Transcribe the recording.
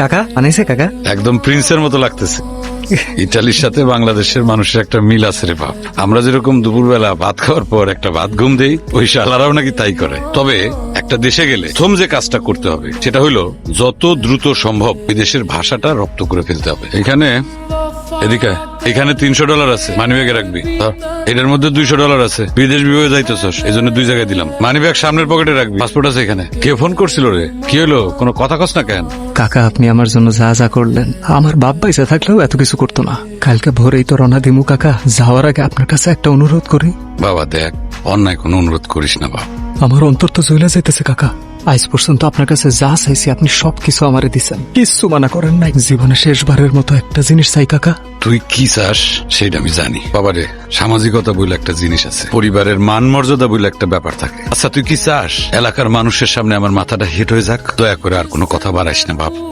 কাকা বানাইছে কাকা? একদম প্রিন্সের মতো লাগতেছে। ইটালির সাথে বাংলাদেশের মানুষের একটা মিল আছে রে বাপ। আমরা যেরকম দুপুরবেলা ভাত খাওয়ার পর একটা ভাত ঘুম দেই ওই শালারাও নাকি তাই করে। তবে একটা দেশে গেলে প্রথম যে কাজটা করতে হবে সেটা হলো যত দ্রুত সম্ভব বিদেশের ভাষাটা রপ্ত করে ফেলতে হবে। এখানে এদিকে এখানে তিনশো ডলার আছে মানি ব্যাগে রাখবি এটার মধ্যে দুইশো ডলার আছে বিদেশ বিভাগে যাইতেছস এই জন্য দুই জায়গায় দিলাম। মানি ব্যাগ সামনের পকেটে রাখবি পাসপোর্ট আছে এখানে। কে ফোন করছিল রে? কি হলো? কোনো কথা কস না কেন? কাকা আপনি আমার জন্য যা যা করলেন আমার বাপ বাইসা থাকলেও এত কিছু করতো না। কালকে ভোরেই তো রনা দিমু কাকা। যাওয়ার আগে আপনার কাছে একটা অনুরোধ করি। বাবা দেখ অন্যায় কোনো অনুরোধ করিস না বাবা আমার অন্তর তো চলে যাইতেছে কাকা। আজ পর্যন্ত আপনার কাছে যা চাইছি, আপনি সবকিছু আমারে দিছেন। কিচ্ছু মানা করেন নাই। জীবনে শেষবারের মতো একটা জিনিস চাই, কাকা। তুই কি চাস, সেটা আমি জানি। বাবারে সামাজিকতা বলে একটা জিনিস আছে। পরিবারের মান মর্যাদা বলে একটা ব্যাপার থাকে। আচ্ছা তুই কি চাস? এলাকার মানুষের সামনে আমার মাথাটা হেট হয়ে যাক। দয়া করে আর কোনো কথা বাড়াইস না, বাপ।